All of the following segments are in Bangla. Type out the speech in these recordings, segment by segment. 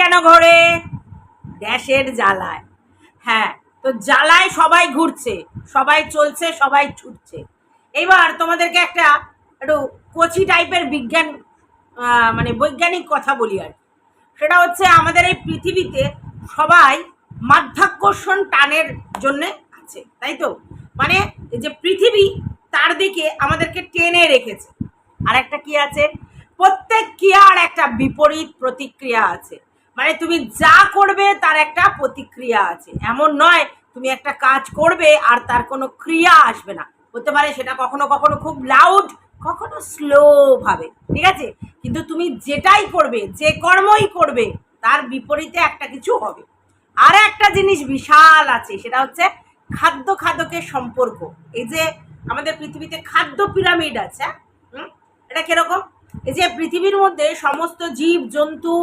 কেন ঘোরে? গ্যাসের জ্বালায়। হ্যাঁ তো জ্বালায় সবাই ঘুরছে, সবাই চলছে, সবাই ছুটছে। এবার তোমাদেরকে একটা একটু কচি টাইপের বিজ্ঞান মানে বৈজ্ঞানিক কথা বলি আর। সেটা হচ্ছে আমাদের এই পৃথিবীতে সবাই মাধ্যাকর্ষণ টানের জন্য আছে, তাই তো? মানে যে পৃথিবী, তার দিকে আমাদেরকে টেনে রেখেছে। আর একটা কি আছে? প্রত্যেক ক্রিয়ার একটা বিপরীত প্রতিক্রিয়া আছে। মানে তুমি যা করবে তার একটা প্রতিক্রিয়া আছে। এমন নয়, তুমি একটা কাজ করবে আর তার কোনো ক্রিয়া আসবে না। হতে পারে সেটা কখনো কখনো খুব লাউড কখনো স্লো ভাবে, ঠিক আছে? কিন্তু তুমি যেটাই করবে, যে কর্মই করবে, তার বিপরীতে একটা কিছু হবে। আর একটা জিনিস বিশাল আছে, সেটা হচ্ছে খাদ্য খাদকের সম্পর্ক। এই যে আমাদের পৃথিবীতে খাদ্য পিরামিড আছে? হুম? এটা কীরকম? এই যে পৃথিবীর মধ্যে সমস্ত জীব জন্তু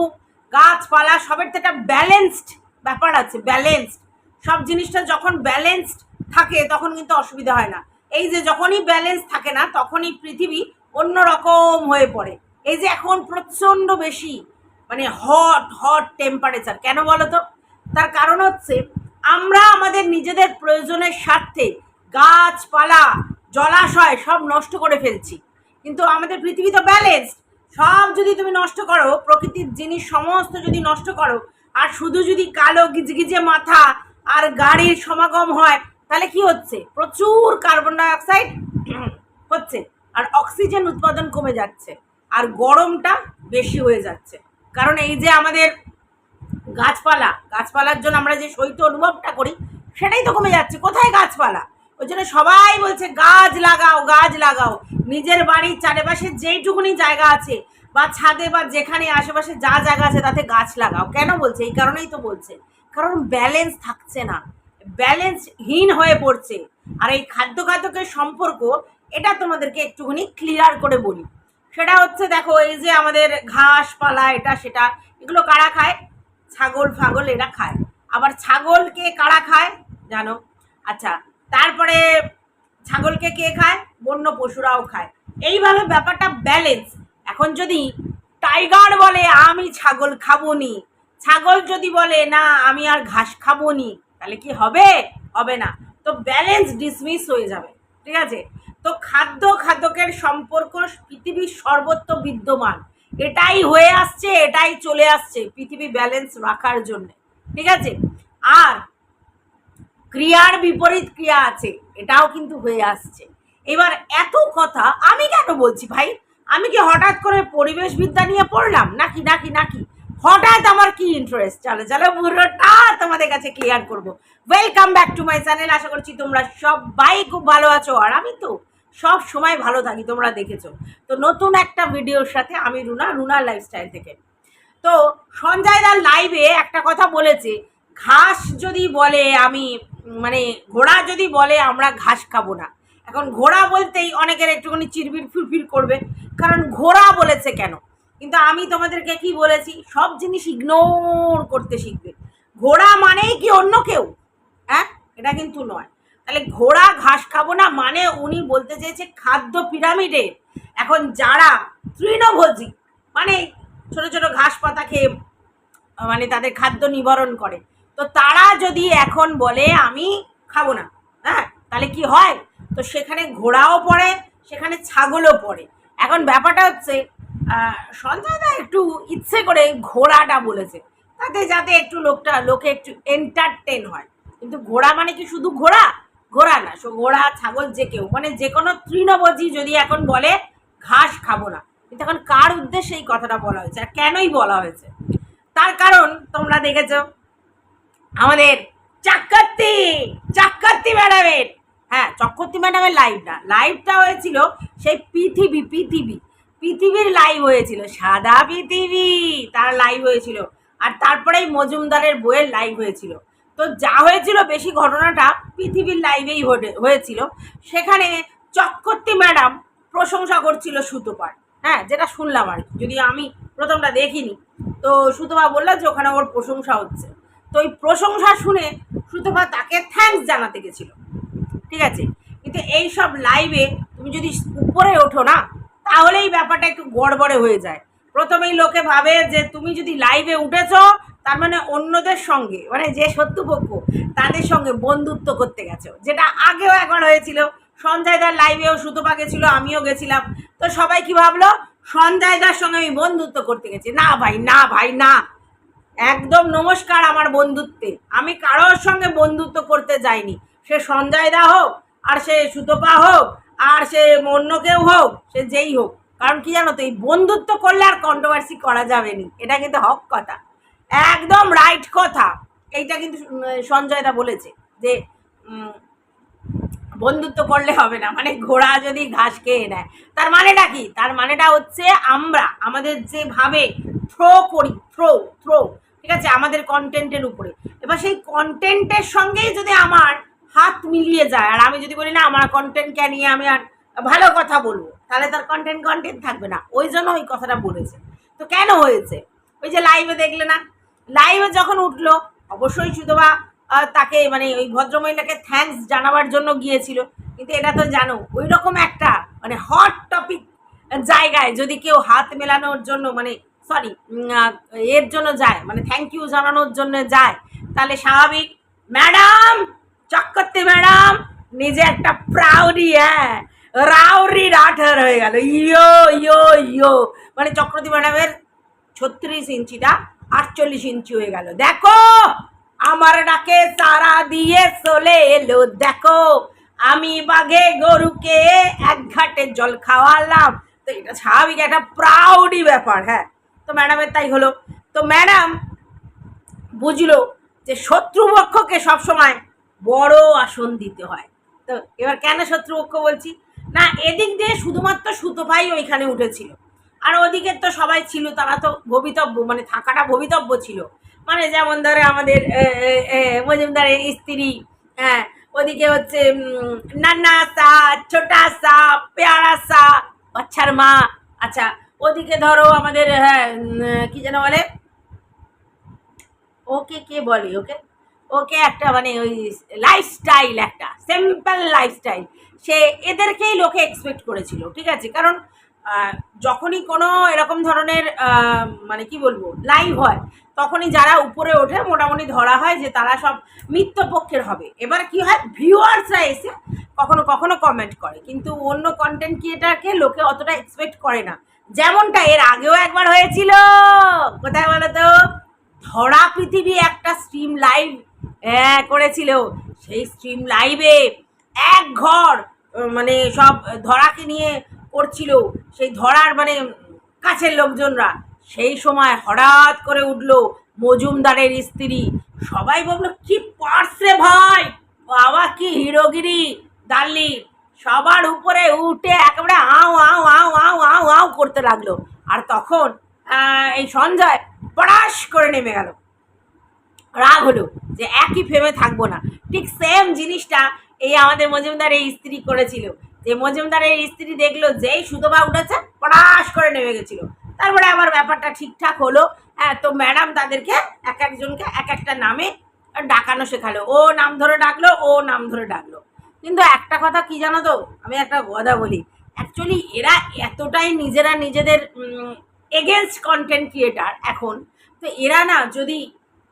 গাছপালা, সবের একটা ব্যালেন্সড ব্যাপার আছে ব্যালেন্সড সব জিনিসটা যখন ব্যালেন্সড থাকে, তখন কিন্তু অসুবিধা হয় না। এই যে যখনই ব্যালেন্স থাকে না, তখনই পৃথিবী অন্যরকম হয়ে পড়ে। এই যে এখন প্রচণ্ড বেশি মানে হট হট টেম্পারেচার কেন বলো তো? তার কারণ হচ্ছে, আমরা আমাদের নিজেদের প্রয়োজনের স্বার্থে গাছপালা, জলাশয় সব নষ্ট করে ফেলছি। কিন্তু আমাদের পৃথিবী তো ব্যালেন্স সব যদি তুমি নষ্ট করো, প্রকৃতির জিনিস সমস্ত যদি নষ্ট করো, আর শুধু যদি কালো গিজগিজে মাথা আর গাড়ির সমাগম হয়, তাহলে কি হচ্ছে? প্রচুর কার্বন ডাইঅক্সাইড হচ্ছে, আর অক্সিজেন উৎপাদন কমে যাচ্ছে, আর গরমটা বেশি হয়ে যাচ্ছে। কারণ এই যে আমাদের গাছপালা, গাছপালার জন্য আমরা যে শৈত্য অনুভবটা করি, সেটাই তো কমে যাচ্ছে। কোথায় গাছপালা? ওই জন্য সবাই বলছে, গাছ লাগাও গাছ লাগাও। নিজের বাড়ির চারিপাশে যেইটুকুনি জায়গা আছে, বা ছাদে বা যেখানে আশেপাশে যা জায়গা আছে তাতে গাছ লাগাও। কেন বলছে? এই কারণেই তো বলছে। কারণ ব্যালেন্স থাকছে না। ব্যালেন্সহীন হয়ে পড়ছে। আর এই খাদ্য খাদ্যকের সম্পর্ক, এটা তোমাদেরকে একটুখানি ক্লিয়ার করে বলি। সেটা হচ্ছে দেখো, এই যে আমাদের ঘাস পালা, এটা সেটা, এগুলো কারা খায়? ছাগল ফাগল এরা খায়। আবার ছাগলকে কারা খায়? জানো? আচ্ছা তারপরে ছাগলকে কে খায়? বন্য পশুরাও খায়। এইভাবে ব্যাপারটা ব্যালেন্স এখন যদি টাইগার বলে, আমি ছাগল খাব নি ছাগল যদি বলে, না, আমি আর ঘাস খাব নি তাহলে কি হবে? হবে না। তো ব্যালেন্স ডিসমিস হয়ে যাবে। ঠিক আছে? তো খাদ্য খাদ্যকের সম্পর্ক পৃথিবীর সর্বত্র বিদ্যমান। এটাই হয়ে আসছে, এটাই চলে আসছে পৃথিবী ব্যালেন্স রাখার জন্য। ঠিক আছে? আর ক্রিয়ার বিপরীত ক্রিয়া আছে, এটাও কিন্তু হয়ে আসছে। এবার এত কথা, আমি কেন বলছি ভাই? আমি কি হঠাৎ করে পরিবেশ বিদ্যা নিয়ে পড়লাম? নাকি নাকি নাকি? হঠাৎ আমার কি ইন্টারেস্ট চলো চলো, পুরোটা তোমাদের কাছে ক্লিয়ার করব। Welcome back to my channel আশা করছি তোমরা সবাই খুব ভালো আছো, আর আমি তো সব সময় ভালো থাকি, তোমরা দেখেছ। তো নতুন একটা ভিডিওর সাথে আমি রুনা রুনা লাইফস্টাইল থেকে। তো সঞ্জয় দার লাইভে একটা কথা বলেছে, ঘাস যদি বলে আমি মানে ঘোড়া যদি বলে, আমরা ঘাস খাব না। এখন ঘোড়া বলতেই অনেকের একটুখানি চিরবির ফুরফির করবে, কারণ ঘোড়া বলেছে কেন? কিন্তু আমি তোমাদেরকে কি বলেছি, সব জিনিস ইগনোর করতে শিখবে। ঘোড়া মানেই কি অন্য কেউ? হ্যাঁ? এটা কিন্তু নয়। তাহলে ঘোড়া ঘাস খাব না মানে উনি বলতে চেয়েছে খাদ্য পিরামিডে। এখন যারা তৃণভোজী মানে ছোট ছোট ঘাস পাতা খেয়ে মানে তাদের খাদ্য নিবারণ করে তো তারা যদি এখন বলে আমি খাব না হ্যাঁ তাহলে কি হয়? তো সেখানে ঘোড়াও পড়ে সেখানে ছাগলও পড়ে। এখন ব্যাপারটা হচ্ছে আহ, সঞ্জয় একটু ইচ্ছে করে ঘোড়াটা বলেছে। তাতে যাতে একটু লোকটা লোকে একটু এন্টারটেন হয়। কিন্তু ঘোড়া মানে কি শুধু ঘোড়া? ঘোড়া না সো ঘোড়া ছাগল যে কেউ মানে যে কোনো তৃণভোজী যদি এখন বলে ঘাস খাব না কিন্তু এখন কার উদ্দেশ্যে এই কথাটা বলা হয়েছে আর কেনই বলা হয়েছে? তার কারণ তোমরা দেখেছ। আমাদের চাক্কার্তি চাক্কার্তি ম্যাডামের। হ্যাঁ চক্রবর্তী ম্যাডামের লাইভ না লাইভটা হয়েছিল সেই পৃথিবী পৃথিবী। পৃথিবীর লাইভ হয়েছিল, সাদা পৃথিবী তার লাইভ হয়েছিল। আর তারপরেই মজুমদারের বইয়ের লাইভ হয়েছিল। তো যা হয়েছিল, বেশি ঘটনাটা পৃথিবীর লাইভেই হয়ে- হয়েছিল। সেখানে চক্রবর্তী ম্যাডাম প্রশংসা করছিল সুতোপার। হ্যাঁ যেটা শুনলাম আর কি। যদি আমি প্রথমটা দেখিনি, তো সুতপা বলল যে ওখানে ওর প্রশংসা হচ্ছে। তো ওই প্রশংসা শুনে সুতপা তাকে থ্যাঙ্কস জানাতে গেছিল। ঠিক আছে? কিন্তু এই সব লাইভে তুমি যদি উপরে ওঠো না তাহলেই ব্যাপারটা একটু গড়বড়ে হয়ে যায়। প্রথমেই লোকে ভাবে যে তুমি যদি লাইভে উঠেছ, তার মানে অন্যদের সঙ্গে মানে যে শত্রুপক্ষ তাদের সঙ্গে বন্ধুত্ব করতে গেছো। যেটা আগেও একবার হয়েছিল, সঞ্জয় দার লাইভেও সুতপা গেছিল, আমিও গেছিলাম। তো সবাই কি ভাবলো? সঞ্জয় দার সঙ্গে আমি বন্ধুত্ব করতে গেছি। না ভাই না ভাই, না। একদম নমস্কার আমার বন্ধুত্বে। আমি কারোর সঙ্গে বন্ধুত্ব করতে যাইনি। সে সঞ্জয় দা হোক আর সে সুতপা হোক আর সে অন্য কেউ হোক সে যেই হোক। কারণ কি জানো তো এই বন্ধুত্ব করলে আর কন্ট্রোভার্সি করা যাবে না। এটা কিন্তু হক কথা। একদম রাইট কথা। এইটা কিন্তু উম, সঞ্জয় দা বলেছে যে বন্ধুত্ব করলে হবে না। মানে ঘোড়া যদি ঘাস খেয়ে নেয়। তার মানেটা কি? তার মানেটা হচ্ছে আমরা। আমাদের যেভাবে থ্রো করি থ্রো থ্রো ঠিক আছে, আমাদের কন্টেন্টের উপরে। এবার সেই কন্টেন্টের সঙ্গেই যদি আমার হাত মিলিয়ে যায়, আর আমি যদি বলি, না, আমার কন্টেন্টকে নিয়ে আমি আর ভালো কথা বলব, তাহলে তার কন্টেন্ট কন্টেন্ট থাকবে না। ওই জন্য ওই কথাটা বলেছে। তো কেন হয়েছে? ওই যে লাইভে দেখলে না? লাইভে যখন উঠল, অবশ্যই সুতবা তাকে মানে ওই ভদ্রমহিলাকে থ্যাঙ্কস জানাবার জন্য গিয়েছিল। কিন্তু এটা তো জানো ওই রকম একটা মানে হট টপিক জায়গায় যদি কেউ হাত মেলানোর জন্য মানে সরি এর জন্য যায় মানে থ্যাংক ইউ জানানোর জন্য যায়। তাহলে স্বাভাবিক। ম্যাডাম চক্করতে ম্যাডাম নিজে একটা প্রাউডি হ্যাঁ। রাউরি রাঠার হয়ে গেল। ইয়ো ইয়ো ইয়ো। মানে চক্রবর্তী ম্যাডামের ছত্রিশ ইঞ্চিটা আটচল্লিশ ইঞ্চি হয়ে গেল। দেখো, আমার ডাকে তারা দিয়ে চলে এলো। দেখো, আমি বাঘে গরুকে এক ঘাটে জল খাওয়ালাম। তো এটা স্বাভাবিক, একটা প্রাউডি ব্যাপার হ্যাঁ। ম্যাডামের তাই হলো। তো ম্যাডাম বুঝলো যে শত্রুপক্ষকে সবসময় বড় আসন দিতে হয়। তো এবার কেন শত্রুপক্ষ বলছি? না, এদিক দিয়ে শুধুমাত্র সুতোভাই ওইখানে উঠেছিল। আর ওদিকে তো সবাই ছিল, তারা তো ভবিতব্য মানে থাকাটা ভবিতব্য ছিল। মানে যেমন ধরে আমাদের মজুমদারের স্ত্রী হ্যাঁ ওদিকে হচ্ছে নান্না সা ছোটা সা পেয়ারা সা বাচ্চার মা আচ্ছা ওদিকে ধরো আমাদের হ্যাঁ কি যেন বলে? ওকে কে বলে ওকে? ওকে একটা মানে ওই লাইফস্টাইল একটা সিম্পল লাইফস্টাইল সে এদেরকেই লোকে এক্সপেক্ট করেছিল, ঠিক আছে? কারণ যখনই কোনো এরকম ধরনের মানে কি বলব লাইভ হয়, তখনই যারা উপরে ওঠে মোটামুটি ধরা হয় যে তারা সব মিত্র পক্ষের হবে। এবার কি হয়? ভিউয়ার্সরা এসে কখনো কখনো কমেন্ট করে, কিন্তু অন্য কন্টেন্ট ক্রিয়েটারকে লোকে অতটা এক্সপেক্ট করে না। যেমনটা এর আগেও একবার হয়েছিল। কোথায় বলো তো ধরা পৃথিবী একটা স্ট্রিম লাইভ হ্যাঁ করেছিল। সেই স্ট্রিম লাইভে এক ঘর মানে সব ধরাকে নিয়ে করছিল। সেই ধরার মানে কাছের লোকজনরা। সেই সময় হঠাৎ করে উঠল মজুমদারের স্ত্রী। সবাই বলল, কি পারছে ভাই? বাবা কি হিরোগিরি দাল্লি সবার উপরে উঠে একেবারে আও আও আও আও আও আও করতে লাগল। আর তখন এই সঞ্জয় পড়াশ করে নেমে গেল। রাগ হলো যে একই ফেমে থাকব না। ঠিক সেম জিনিসটা এই আমাদের মজুমদারের স্ত্রী করেছিল। যে মজুমদারের স্ত্রী দেখল, যেই সুতোবা উঠেছে পড়াশ করে নেমে গেছিল। তারপরে আবার ব্যাপারটা ঠিকঠাক হলো। হ্যাঁ তো ম্যাডাম তাদেরকে এক একজনকে এক একটা নামে ডাকানো শেখালো। ও নাম ধরে ডাকলো, ও নাম ধরে ডাকলো। কিন্তু একটা কথা কি জানো তো? আমি একটা কথা বলি। অ্যাকচুয়ালি এরা এতটাই নিজেরা নিজেদের এগেনস্ট কন্টেন্ট ক্রিয়েটার এখন। তো এরা না, যদি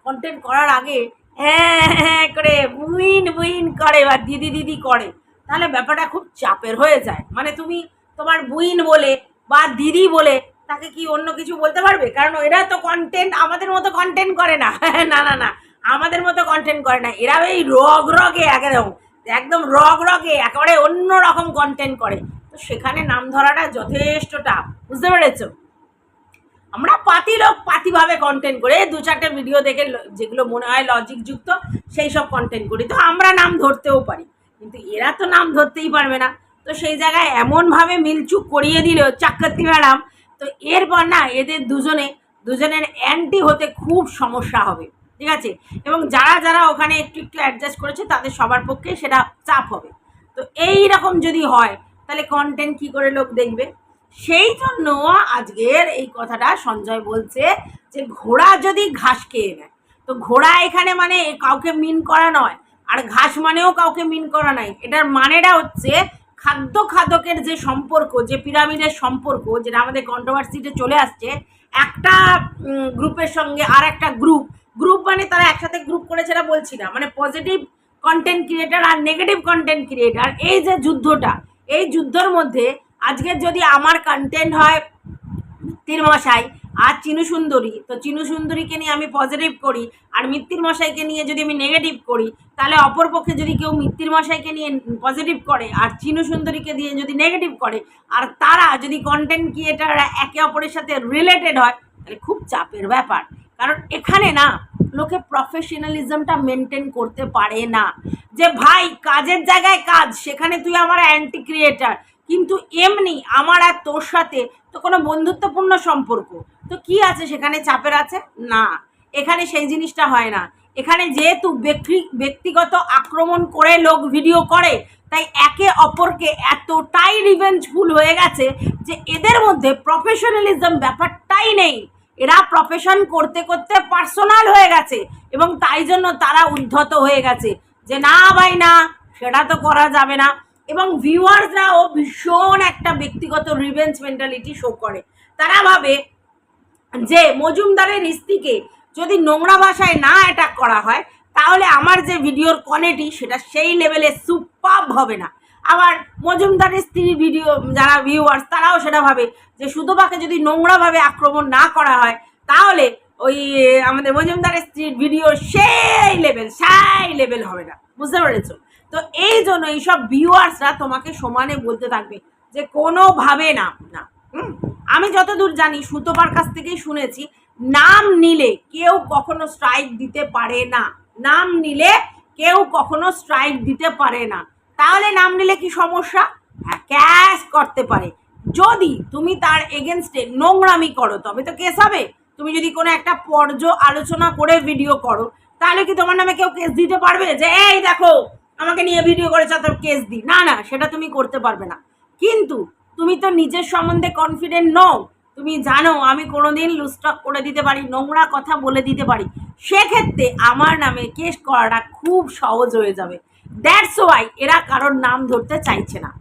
কন্টেন্ট করার আগে হ্যাঁ হ্যাঁ করে, বুইন বুইন করে বা দিদি দিদি করে, তাহলে ব্যাপারটা খুব চাপের হয়ে যায়। মানে তুমি তোমার বুইন বলে বা দিদি বলে তাকে কি অন্য কিছু বলতে পারবে? কারণ এরা তো কন্টেন্ট আমাদের মতো কন্টেন্ট করে না। না না না, আমাদের মতো কন্টেন্ট করে না। এরা এই রগ রগে একদম একদম রগ রগে একেবারে অন্য রকম কন্টেন্ট করে। তো সেখানে নাম ধরাটা যথেষ্ট টাফ বুঝতে পেরেছ? আমরা পাতি লোক পাতিভাবে কন্টেন্ট করে। দু চারটে ভিডিও দেখে যেগুলো মনে হয় লজিক যুক্ত, সেই সব কন্টেন্ট করি। তো আমরা নাম ধরতেও পারি, কিন্তু এরা তো নাম ধরতেই পারবে না। তো সেই জায়গায় এমনভাবে মিলচুক করিয়ে দিল চাক্কাতি ম্যাডাম, তো এরপর না এদের দুজনে, দুজনের অ্যান্টি হতে খুব সমস্যা হবে। ঠিক আছে? এবং যারা যারা ওখানে একটু একটু অ্যাডজাস্ট করেছে, তাদের সবার পক্ষে সেটা চাপ হবে। তো এই রকম যদি হয়, তাহলে কন্টেন্ট কি করে লোক দেখবে? সেই জন্য আজকের এই কথাটা সঞ্জয় বলছে যে, ঘোড়া যদি ঘাস খেয়ে নেয়, তো ঘোড়া এখানে মানে কাউকে মিন করা নয়, আর ঘাস মানেও কাউকে মিন করা নাই। এটার মানেটা হচ্ছে খাদ্য খাদকের যে সম্পর্ক, যে পিরামিডের সম্পর্ক, যেটা আমাদের কন্ট্রোভার্সিতে চলে আসছে, একটা গ্রুপের সঙ্গে আর একটা গ্রুপ গ্রুপ মানে তারা একসাথে গ্রুপ করে সেটা বলছি না। মানে পজিটিভ কন্টেন্ট ক্রিয়েটার আর নেগেটিভ কন্টেন্ট ক্রিয়েটার এই যে যুদ্ধটা, এই যুদ্ধর মধ্যে আজকের যদি আমার কন্টেন্ট হয় মিত্তির মশাই আর চিনু সুন্দরী, তো চিনু সুন্দরীকে নিয়ে আমি পজিটিভ করি আর মিত্তির মশাইকে নিয়ে যদি আমি নেগেটিভ করি, তাহলে অপরপক্ষে যদি কেউ মিত্তির মশাইকে নিয়ে পজিটিভ করে আর চিনু সুন্দরীকে দিয়ে যদি নেগেটিভ করে, আর তারা যদি কন্টেন্ট ক্রিয়েটাররা একে অপরের সাথে রিলেটেড হয়, তাহলে খুব চাপের ব্যাপার। কারণ এখানে না লোকে প্রফেশনালিজমটা মেনটেন করতে পারে না। যে ভাই, কাজের জায়গায় কাজ, সেখানে তুই আমার অ্যান্টি ক্রিয়েটার কিন্তু এমনি আমার আর তোর সাথে তো কোনো বন্ধুত্বপূর্ণ সম্পর্ক। তো কি আছে? সেখানে চাপের আছে? না। এখানে সেই জিনিসটা হয় না। এখানে যেহেতু ব্যক্তি, ব্যক্তিগত আক্রমণ করে লোক ভিডিও করে, তাই একে অপরকে এতটাই রিভেঞ্জফুল হয়ে গেছে যে এদের মধ্যে প্রফেশনালিজম ব্যাপারটাই নেই। এরা প্রফেশন করতে করতে পার্সোনাল হয়ে গেছে এবং তাই জন্য তারা উদ্ধত হয়ে গেছে। যে না ভাই না, সেটা তো করা যাবে না। এবং ভিউয়ার্সরাও ভীষণ একটা ব্যক্তিগত রিভেঞ্জ মেন্টালিটি শো করে। তারা ভাবে যে মজুমদারের স্ত্রীকে যদি নোংরা ভাষায় না অ্যাটাক করা হয়, তাহলে আমার যে ভিডিওর কোয়ালিটি সেটা সেই লেভেলে সুপার হবে না। আবার মজুমদারের স্ত্রীর ভিডিও, যারা ভিউয়ার্স তারাও সেটা ভাবে যে সুতোপাকে যদি নোংরাভাবে আক্রমণ না করা হয়, তাহলে ওই আমাদের মজুমদারের স্ত্রীর ভিডিও সেই লেভেল সেই লেভেল হবে না। বুঝতে পেরেছ? তো এই জন্য এইসব ভিউয়ার্সরা তোমাকে সমানে বলতে থাকবে যে কোনোভাবে না না? আমি যতদূর জানি, সুতোপার কাছ থেকেই শুনেছি, নাম নিলে কেউ কখনো স্ট্রাইক দিতে পারে না। নাম নিলে কেউ কখনো স্ট্রাইক দিতে পারে না। তাহলে নাম নিলে কি সমস্যা? হ্যাঁ ক্যাশ করতে পারে। যদি তুমি তার এগেনস্টে নোংরামি করো, তবে তো কেস হবে। তুমি যদি কোনো একটা পর্য আলোচনা করে ভিডিও করো, তাহলে কি তোমার নামে কেউ কেস দিতে পারবে? যে, এই দেখো, আমাকে নিয়ে ভিডিও করেছে, তো কেস দিই না না, সেটা তুমি করতে পারবে না। কিন্তু তুমি তো নিজের সম্বন্ধে কনফিডেন্ট নও। তুমি জানো, আমি কোনোদিন লুস্টক করে দিতে পারি, নোংরা কথা বলে দিতে পারি। সেক্ষেত্রে আমার নামে কেস করাটা খুব সহজ হয়ে যাবে। দ্যাটস ওয়াই এরা কারোর নাম ধরতে চাইছে না।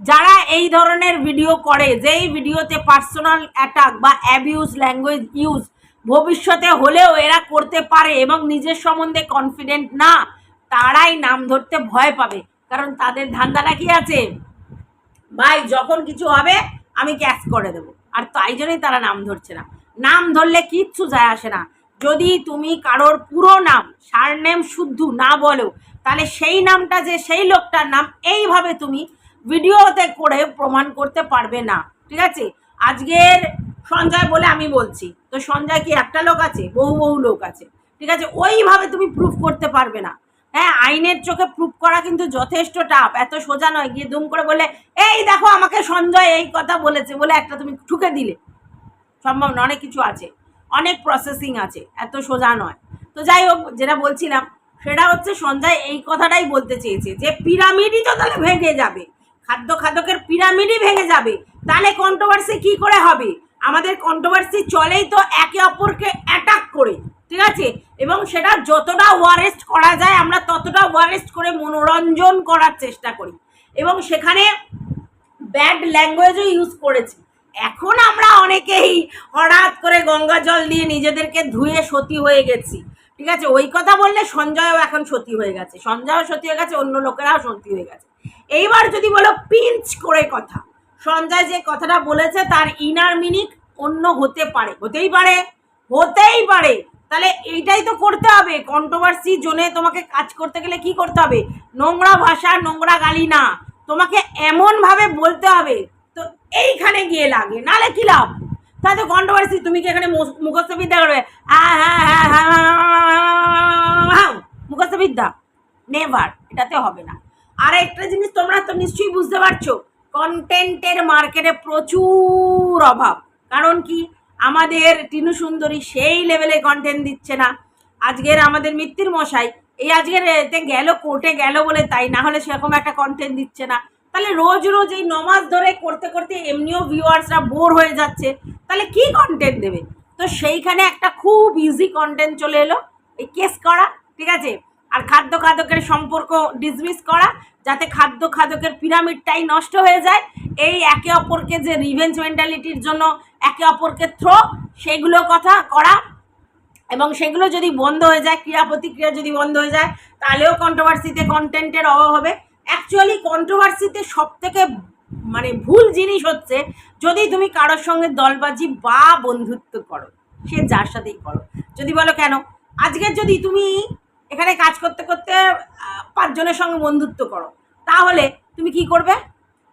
যারা এই ধরনের ভিডিও করে, যেই ভিডিওতে পার্সোনাল অ্যাটাক বা অ্যাবিউজ ল্যাঙ্গুয়েজ ইউজ ভবিষ্যতে হলেও এরা করতে পারে এবং নিজের সম্বন্ধে কনফিডেন্ট না, তারাই নাম ধরতে ভয় পাবে। কারণ তাদের ধান্দাটা কি আছে? ভাই, যখন কিছু হবে, আমি ক্যাশ করে দেবো। আর তাই জন্যই তারা নাম ধরছে না। নাম ধরলে কিচ্ছু যায় আসে না। যদি তুমি কারোর পুরো নাম সারনেম শুদ্ধ না বলো তাহলে সেই নামটা যে, সেই লোকটার নাম এইভাবে তুমি ভিডিওতে করে প্রমাণ করতে পারবে না। ঠিক আছে? আজকের সঞ্জয় বলে আমি বলছি। তো সঞ্জয় কি একটা লোক আছে? বহু বহু লোক আছে। ঠিক আছে? ওইভাবে তুমি প্রুফ করতে পারবে না। হ্যাঁ আইনের চোখে প্রুফ করা কিন্তু যথেষ্ট টাফ এত সোজা নয়। গিয়ে দুম করে বলে, এই দেখো, আমাকে সঞ্জয় এই কথা বলেছে বলে একটা তুমি ঠুকে দিলে। সম্ভব না অনেক কিছু আছে। অনেক প্রসেসিং আছে। এত সোজা নয়। তো যাই হোক, যেটা বলছিলাম সেটা হচ্ছে সঞ্জয় এই কথাটাই বলতে চেয়েছে যে পিরামিডই তো তাহলে ভেঙে যাবে। খাদ্য খাদকের পিরামিডই ভেঙে যাবে। তাহলে কন্ট্রোভার্সি কি করে হবে? আমাদের কন্ট্রোভার্সি চলেই তো একে অপরকে অ্যাটাক করে, ঠিক আছে? এবং সেটা যতটা ওয়ারেস্ট করা যায়, আমরা ততটা ওয়ারেস্ট করে মনোরঞ্জন করার চেষ্টা করি। এবং সেখানে ব্যাড ল্যাঙ্গুয়েজও ইউজ করেছি। এখন আমরা অনেকেই হঠাৎ করে গঙ্গা জল দিয়ে নিজেদেরকে ধুয়ে সতী হয়ে গেছি। ঠিক আছে ওই কথা বললে সঞ্জয়ও এখন সতী হয়ে গেছে সঞ্জয়ও সতী হয়ে গেছে অন্য লোকেরাও সতী হয়ে গেছে এইবার যদি বলো পিঞ্চ করে কথা সঞ্জয় যে কথাটা বলেছে তার ইনার মিনিং অন্য হতে পারে হতেই পারে হতেই পারে তাহলে এইটাই তো করতে হবে কন্ট্রোভার্সি জোনে তোমাকে কাজ করতে গেলে কি করতে হবে নোংরা ভাষা নোংরা গালি না তোমাকে এমনভাবে বলতে হবে তো এইখানে গিয়ে লাগে নালে কি লাভ তাই তো কন্ট্রোভার্সি তুমি কি এখানে মুস- মুখস্থ বিদ্যা করবে হ্যাঁ হ্যাঁ হ্যাঁ হ্যাঁ হ্যাঁ বিদ্যা নেভার এটাতে হবে না। আর একটা জিনিস তোমরা তো নিশ্চয়ই বুঝতে পারছ কন্টেন্টের মার্কেটে প্রচুর অভাব। কারণ কি? আমাদের টিনু সুন্দরী সেই লেভেলে কন্টেন্ট দিচ্ছে না। আজকের আমাদের মিত্তির মশাই, এই আজকের এতে গেল কোর্টে গেল বলে তাই, না হলে সেরকম একটা কন্টেন্ট দিচ্ছে না। তাহলে রোজ রোজ এই নমাজ ধরে করতে করতে এমনিও ভিউয়ার্সরা বোর হয়ে যাচ্ছে। তাহলে কি কন্টেন্ট দেবে? তো সেইখানে একটা খুব ইজি কন্টেন্ট চলে এলো, এই কেস করা, ঠিক আছে? আর খাদ্য খাদকের সম্পর্ক ডিসমিস করা, যাতে খাদ্য খাদকের পিরামিডটাই নষ্ট হয়ে যায়। এই একে অপরকে যে রিভেঞ্জ মেন্টালিটির জন্য একে অপরকে থ্রো সেগুলো কথা করা। এবং সেগুলো যদি বন্ধ হয়ে যায় ক্রিয়া প্রতিক্রিয়া যদি বন্ধ হয়ে যায়, তাহলেও কন্ট্রোভার্সিতে কন্টেন্টের অভাব হবে। অ্যাকচুয়ালি কন্ট্রোভার্সিতে সব থেকে মানে ভুল জিনিস হচ্ছে, যদি তুমি কারোর সঙ্গে দলবাজি বা বন্ধুত্ব করো, সে যার সাথেই করো। যদি বলো কেন? আজকের যদি তুমি এখানে কাজ করতে করতে পাঁচজনের সঙ্গে বন্ধুত্ব করো। তাহলে তুমি কি করবে?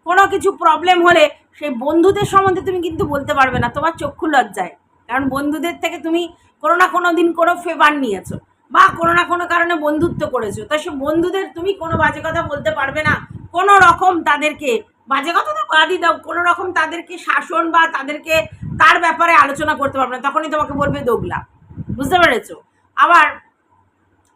কোনো কিছু প্রবলেম হলে সেই বন্ধুদের সম্বন্ধে তুমি কিন্তু বলতে পারবে না, তোমার চক্ষু লজ্জায়। কারণ বন্ধুদের থেকে তুমি কোনো না কোনো দিন কোনো ফেভার নিয়েছো বা কোনো না কোনো কারণে বন্ধুত্ব করেছ। তো সে বন্ধুদের তুমি কোনো বাজে কথা বলতে পারবে না। কোনো রকম তাদেরকে, বাজে কথা তো বাদই দাও, কোনো রকম তাদেরকে শাসন বা তাদেরকে তার ব্যাপারে আলোচনা করতে পারবে না। তখনই তোমাকে বলবে দোগলা। বুঝতে পেরেছ? আবার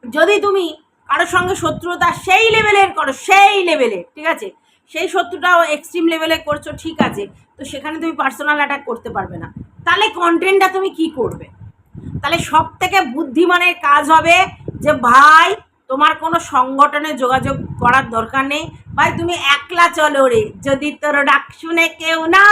যদি তুমি কারোর সঙ্গে শত্রুতা সেই লেভেলের করো, সেই লেভেলের ঠিক আছে? সেই শত্রুটাও এক্সট্রিম লেভেলে করছ, ঠিক আছে? তো সেখানে তুমি পার্সোনাল অ্যাটাক করতে পারবে না। তাহলে কন্টেন্টটা তুমি কি করবে? তাহলে সব থেকে বুদ্ধিমানের কাজ হবে যে, ভাই, তোমার কোনো সংগঠনে যোগাযোগ করার দরকার নেই। ভাই, তুমি একলা চলো রে। যদি তোর ডাক শুনে কেউ না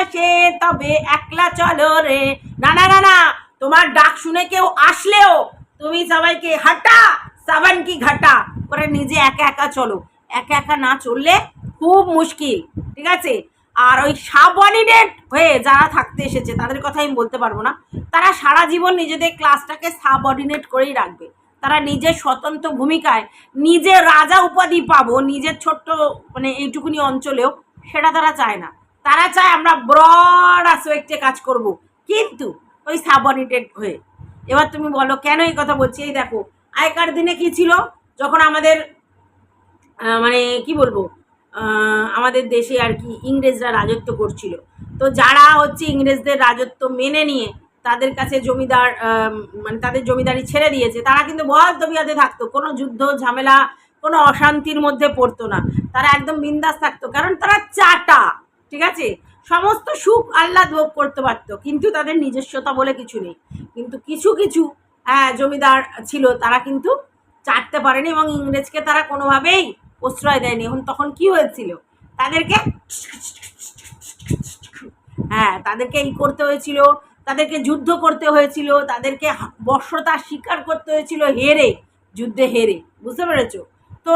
আসে, তবে একলা চলো রে। না না না না। তোমার ডাক শুনে কেউ আসলেও তুমি সবাইকে হাটা, সাবান কি ঘাটা? করে নিজে একা একা চলো। একা একা না চললে খুব মুশকিল, ঠিক আছে? আর ওই সাবঅর্ডিনেট হয়ে যারা থাকতে এসেছে, তাদের কথা আমি বলতে পারব না। তারা সারা জীবন নিজেদের ক্লাসটাকে সাবঅর্ডিনেট করেই রাখবে। তারা নিজের স্বতন্ত্র ভূমিকায় নিজে রাজা উপাধি পাবো, নিজের ছোট্ট মানে এইটুকুনি অঞ্চলেও, সেটা তারা চায় না। তারা চায় আমরা ব্রড আসপেক্টে কাজ করব। কিন্তু ওই সাবঅর্ডিনেটেড হয়ে এবার তুমি বলো, কেন এই কথা বলছি? এই দেখো, আগেকার দিনে কি ছিল? যখন আমাদের মানে কি বলব আমাদের দেশে আর কি ইংরেজরা রাজত্ব করছিল। তো যারা হচ্ছে ইংরেজদের রাজত্ব মেনে নিয়ে তাদের কাছে জমিদার মানে তাদের জমিদারি ছেড়ে দিয়েছে, তারা কিন্তু বহাল থাকতো। কোনো যুদ্ধ, ঝামেলা, কোনো অশান্তির মধ্যে পড়তো না। তারা একদম বিন্দাস থাকতো, কারণ তারা চাটা, ঠিক আছে? সমস্ত সুখ আহ্লাদ ভোগ করতে পারতো, কিন্তু তাদের নিজস্বতা বলে কিছু নেই। কিন্তু কিছু কিছু হ্যাঁ জমিদার ছিল, তারা কিন্তু চাটতে পারেনি এবং ইংরেজকে তারা কোনোভাবেই প্রশ্রয় দেয়নি। এখন তখন কি হয়েছিল? তাদেরকে হ্যাঁ তাদেরকে এই করতে হয়েছিল, তাদেরকে যুদ্ধ করতে হয়েছিল, তাদেরকে বর্ষতা স্বীকার করতে হয়েছিল হেরে, যুদ্ধে হেরে। বুঝতে পেরেছ? তো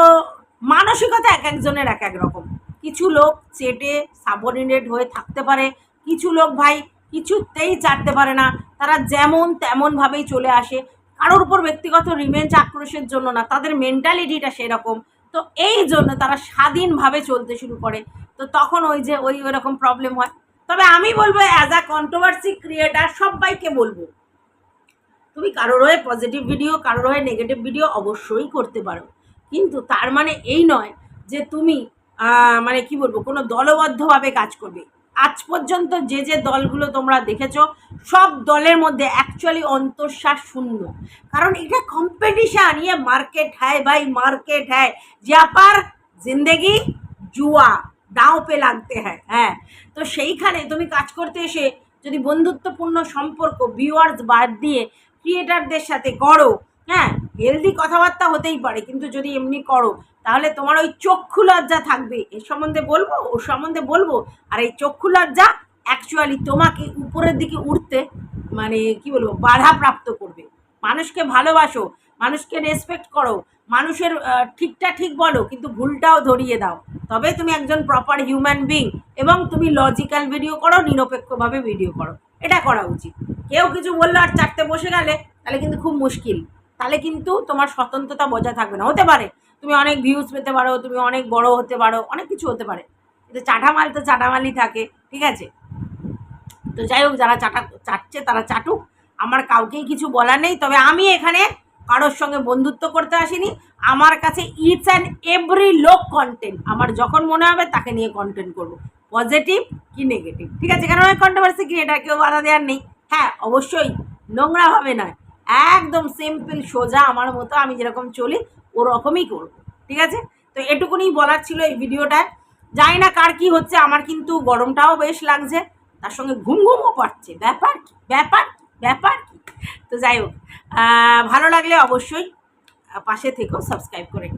মানসিকতা এক একজনের এক এক রকম। কিছু লোক চেটে সাবঅর্ডিনেট হয়ে থাকতে পারে। কিছু লোক ভাই কিছুতেই চাটতে পারে না। তারা যেমন তেমনভাবেই চলে আসে। কারোর উপর ব্যক্তিগত রিভেঞ্জ আক্রোশের জন্য না, তাদের মেন্টালিটিটা সেরকম। তো এই জন্য তারা স্বাধীনভাবে চলতে শুরু করে। তো তখন ওই যে ওই ওইরকম প্রবলেম হয়। তবে আমি বলব অ্যাজ আ কন্ট্রোভার্সি ক্রিয়েটার সবাইকে বলব। তুমি কারোর হয়ে পজিটিভ ভিডিও কারোর হয়ে নেগেটিভ ভিডিও অবশ্যই করতে পারো। কিন্তু তার মানে এই নয় যে তুমি মানে কি বলব, কোনো দলবদ্ধভাবে কাজ করবে। আজ পর্যন্ত যে যে দলগুলো তোমরা দেখেছ, সব দলের মধ্যে অ্যাকচুয়ালি অন্তঃশ্বাস শূন্য। কারণ এটা কম্পিটিশান ইয়ে মার্কেট হ্যায় ভাই মার্কেট হ্যায়। যা পার জিন্দেগি, জুয়া, দাও পে লাগতে হ্যায় হ্যাঁ। তো সেইখানে তুমি কাজ করতে এসে যদি বন্ধুত্বপূর্ণ সম্পর্ক ভিউয়ার্স বাদ দিয়ে ক্রিয়েটারদের সাথে করো হ্যাঁ হেলদি কথাবার্তা হতেই পারে, কিন্তু যদি এমনি করো, তাহলে তোমার ওই চক্ষু লজ্জা থাকবে। এর সম্বন্ধে বলব, ওর সম্বন্ধে বলব, আর এই চক্ষু লজ্জা অ্যাকচুয়ালি তোমাকে উপরের দিকে উঠতে মানে কি বলব, বাধা প্রাপ্ত করবে। মানুষকে ভালোবাসো, মানুষকে রেসপেক্ট করো, মানুষের ঠিকটা ঠিক বলো, কিন্তু ভুলটাও ধরিয়ে দাও। তবে তুমি একজন প্রপার হিউম্যান বিং এবং তুমি লজিক্যাল ভিডিও করো, নিরপেক্ষভাবে ভিডিও করো। এটা করা উচিত। কেউ কিছু বলল আর চারটে বসে গেলে, তাহলে কিন্তু খুব মুশকিল। তাহলে কিন্তু তোমার স্বতন্ত্রতা বজায় থাকবে না। হতে পারে, তুমি অনেক ভিউজ পেতে পারো, তুমি অনেক বড় হতে পারো, অনেক কিছু হতে পারে। কিন্তু চাটামাল তো চাটামালই থাকে, ঠিক আছে? তো যাই হোক, যারা চাটা চাটছে তারা চাটুক। আমার কাউকেই কিছু বলার নেই, তবে আমি এখানে কারোর সঙ্গে বন্ধুত্ব করতে আসিনি। আমার কাছে ইটস অ্যান্ড এভরি লোক কন্টেন্ট আমার যখন মনে হবে তাকে নিয়ে কন্টেন্ট করব। পজিটিভ কি নেগেটিভ ঠিক আছে কারণ কন্ট্রোভার্সি ক্রিয়েটার কেউ বাধা দেওয়ার নেই। হ্যাঁ অবশ্যই, নোংরা হবে নয়। একদম সিম্পল সোজা আমার মতো আমি যেরকম চলি, ওরকমই করব, ঠিক আছে? তো এটুকুনি বলার ছিল এই ভিডিওটায়। জানি না কার কি হচ্ছে, আমার কিন্তু গরমটাও বেশ লাগছে, তার সঙ্গে ঘুম ঘুমও পাচ্ছে, ব্যাপার কি? ব্যাপার ব্যাপার কি? তো যাই হোক ভালো লাগলে অবশ্যই পাশে থেকেও সাবস্ক্রাইব করে